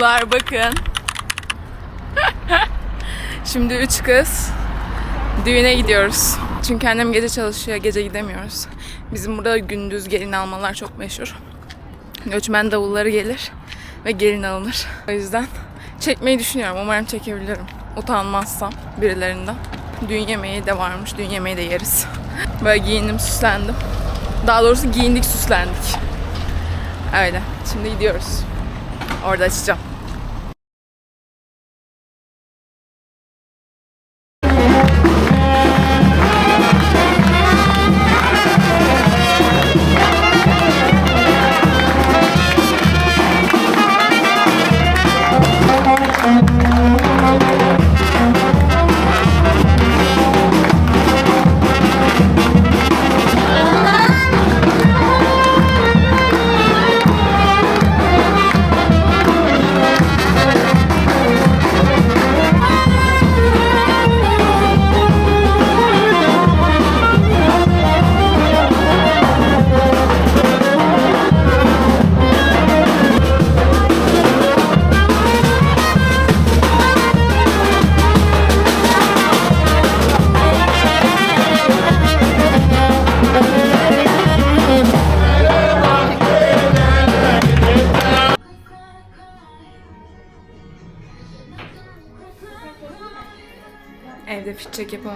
Kızlar bakın. Şimdi üç kız düğüne gidiyoruz. Çünkü annem gece çalışıyor, gece gidemiyoruz. Bizim burada gündüz gelin almalar çok meşhur. Göçmen davulları gelir ve gelin alınır. O yüzden çekmeyi düşünüyorum. Umarım çekebilirim. Utanmazsam birilerinden. Düğün yemeği de varmış. Düğün yemeği de yeriz. Böyle giyindim, süslendim. Daha doğrusu giyindik, süslendik. Öyle. Şimdi gidiyoruz. Orada açacağım.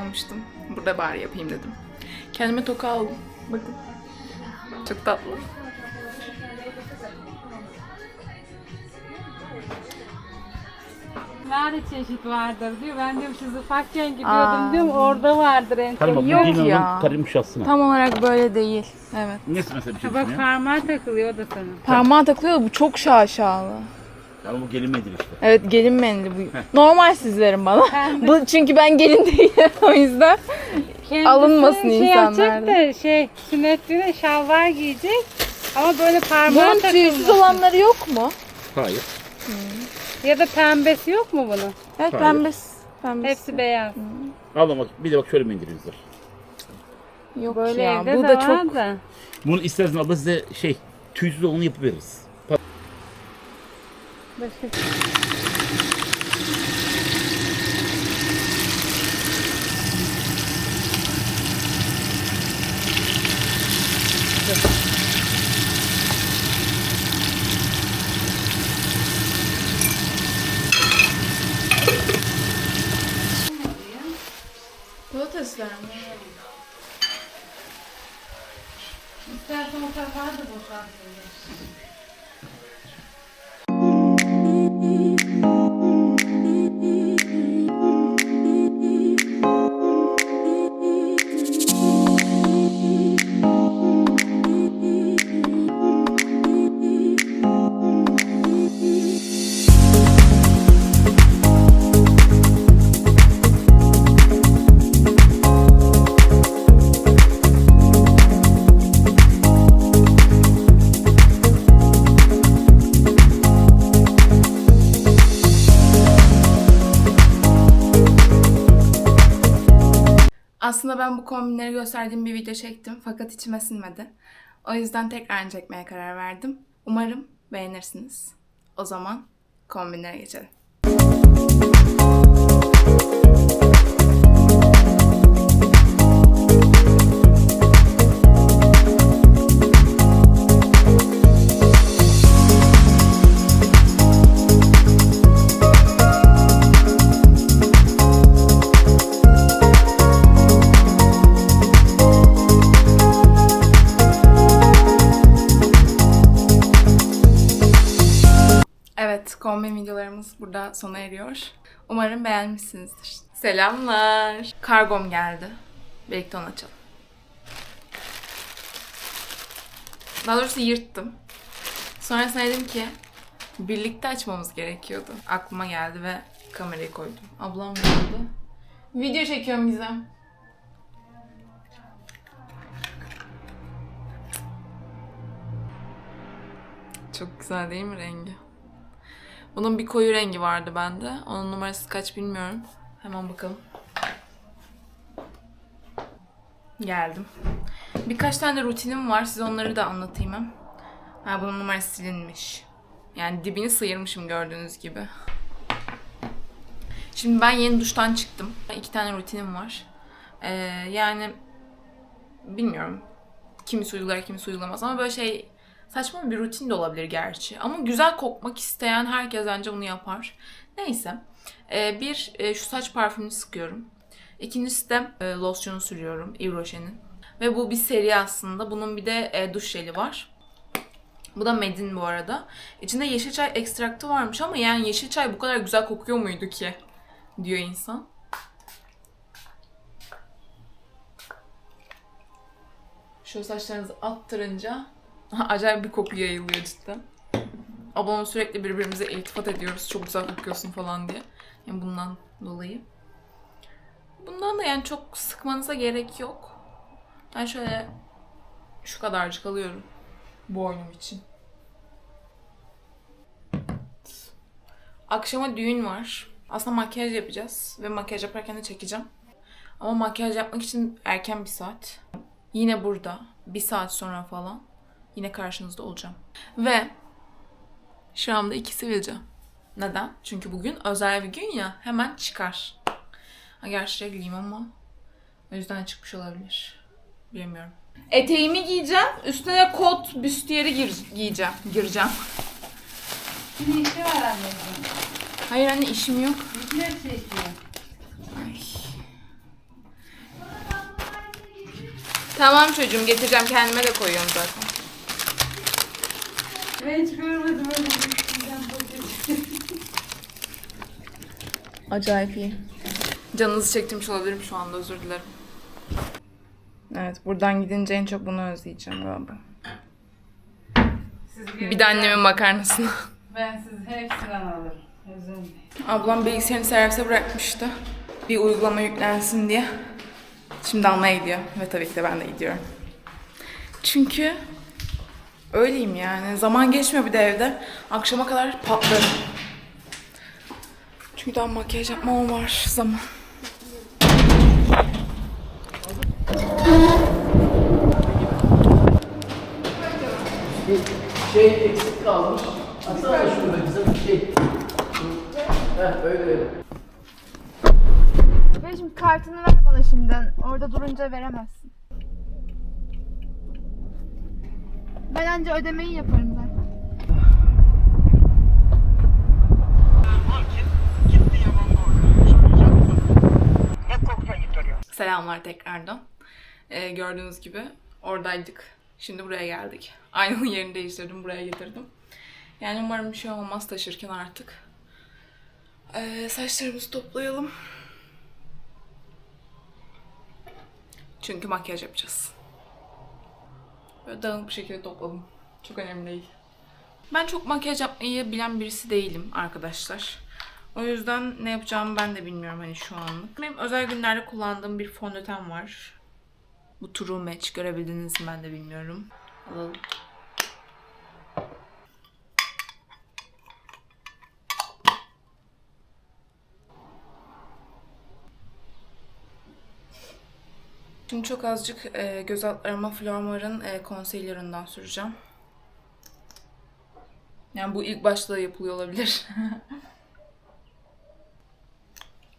Yapamamıştım. Burada bari yapayım dedim. Kendime toka aldım. Bakın. Çok tatlı. Nerede çeşit vardır diyor. Ben diyorum siz ufakken Aa. gidiyordum diyorum orada vardır en çok. Yok değil ya. Karim şahsına. Tam olarak böyle değil. Evet. Nesi mesela bir şey bak düşünüyor? parmağa takılıyor o da sana. Parmağa takılıyor da bu çok şaşalı. Ama bu gelin mendil işte. Evet gelin mendili bu. Normal sizlerin bana. bu çünkü ben gelin değilim o yüzden. Kendisi Alınmasın şey insanlardan. yapacak da şey sünnet düğüne şalvar giyecek. Ama böyle parmağa Bunun tüysüz olanları yok mu? Hayır. Ya da pembesi yok mu bunun? Evet Hayır. pembesi. pembesi. Hepsi beyaz. Al bak bir de bak şöyle mendilimiz var. Yok Böyle ya. Bu da var çok da. Bunu istersen abla size şey tüysüz olanı yapıveririz. Todas dá, né? Os caras estão vou falar. Aslında ben bu kombinleri gösterdiğim bir video çektim fakat içime sinmedi. O yüzden tekrar çekmeye karar verdim. Umarım beğenirsiniz. O zaman kombinlere geçelim. Evet, kombin videolarımız burada sona eriyor. Umarım beğenmişsinizdir. Selamlar. Kargom geldi. Birlikte onu açalım. Daha doğrusu yırttım. Sonrasında dedim ki birlikte açmamız gerekiyordu. Aklıma geldi ve kamerayı koydum. Ablam geldi. Video çekiyorum Gizem. Çok güzel değil mi rengi? Bunun bir koyu rengi vardı bende. Onun numarası kaç bilmiyorum. Hemen bakalım. Geldim. Birkaç tane rutinim var. Size onları da anlatayım hem. Ha, bunun numarası silinmiş. Yani dibini sıyırmışım gördüğünüz gibi. Şimdi ben yeni duştan çıktım. İki tane rutinim var. Ee, yani bilmiyorum. Kimisi uygular, kimisi uygulamaz ama böyle şey saçma bir rutin de olabilir gerçi. Ama güzel kokmak isteyen herkes bence bunu yapar. Neyse. Ee, bir, e, şu saç parfümünü sıkıyorum. İkincisi de e, losyonu sürüyorum. Yves Rocher'in. Ve bu bir seri aslında. Bunun bir de e, duş jeli var. Bu da Medin bu arada. İçinde yeşil çay ekstraktı varmış ama yani yeşil çay bu kadar güzel kokuyor muydu ki? Diyor insan. Şu saçlarınızı attırınca acayip bir koku yayılıyor cidden. Ablamla sürekli birbirimize iltifat ediyoruz. Çok güzel kokuyorsun falan diye. Yani bundan dolayı. Bundan da yani çok sıkmanıza gerek yok. Ben şöyle şu kadarcık alıyorum. Boynum için. Akşama düğün var. Aslında makyaj yapacağız. Ve makyaj yaparken de çekeceğim. Ama makyaj yapmak için erken bir saat. Yine burada. Bir saat sonra falan. Yine karşınızda olacağım. Ve şu anda iki sivilce. Neden? Çünkü bugün özel bir gün ya. Hemen çıkar. Ha, gerçi regliyim ama o yüzden çıkmış olabilir. Bilmiyorum. Eteğimi giyeceğim. Üstüne de kot büstiyeri gir giyeceğim. Gireceğim. Şimdi işi var anneciğim. Hayır anne işim yok. Ne çekiyor? Tamam çocuğum getireceğim. Kendime de koyuyorum zaten. Ben hiç görmedim öyle bir şeyden poşet. Acayip iyi. Canınızı çektirmiş olabilirim şu anda özür dilerim. Evet buradan gidince en çok bunu özleyeceğim galiba. Siz Bir de annemin makarnasını. Ben sizi hepsinden alırım. Üzülmeyin. Ablam bilgisayarını servise bırakmıştı. Bir uygulama yüklensin diye. Şimdi almaya gidiyor. Ve tabii ki de ben de gidiyorum. Çünkü öyleyim yani. Zaman geçmiyor bir de evde. Akşama kadar patlarım. Çünkü daha makyaj yapmam var zaman. Şey eksik kalmış. Atsana şurada bize bir şey. Heh öyle öyle. Ve şimdi kartını ver bana şimdiden. Orada durunca veremezsin. Ben anca ödemeyi yaparım zaten. Selamlar tekrardan. Ee, gördüğünüz gibi oradaydık. Şimdi buraya geldik. Aynanın yerini değiştirdim, buraya getirdim. Yani umarım bir şey olmaz taşırken artık. Ee, saçlarımızı toplayalım. Çünkü makyaj yapacağız. Böyle dağınık bir şekilde topladım. Çok önemli değil. Ben çok makyaj yapmayı bilen birisi değilim arkadaşlar. O yüzden ne yapacağımı ben de bilmiyorum hani şu anlık. Benim özel günlerde kullandığım bir fondöten var. Bu True Match görebildiniz mi ben de bilmiyorum. Alalım. Şimdi çok azıcık e, göz altlarıma Flormar'ın e, concealer'ından süreceğim. Yani bu ilk başta yapılıyor olabilir.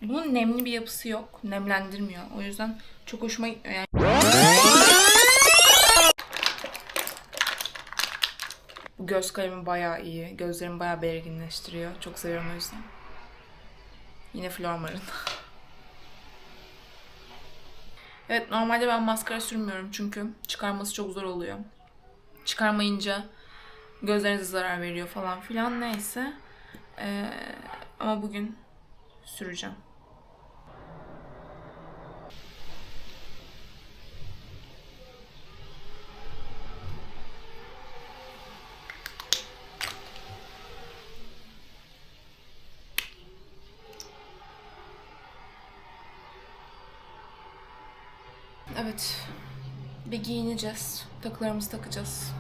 Bunun nemli bir yapısı yok. Nemlendirmiyor. O yüzden çok hoşuma gitmiyor. Yani... Bu göz kalemi bayağı iyi. Gözlerimi bayağı belirginleştiriyor. Çok seviyorum o yüzden. Yine Flormar'ın. evet normalde ben maskara sürmüyorum çünkü çıkarması çok zor oluyor. Çıkarmayınca gözlerinize zarar veriyor falan filan neyse. Ee, ama bugün süreceğim. Evet. Bir giyineceğiz. Takılarımızı takacağız.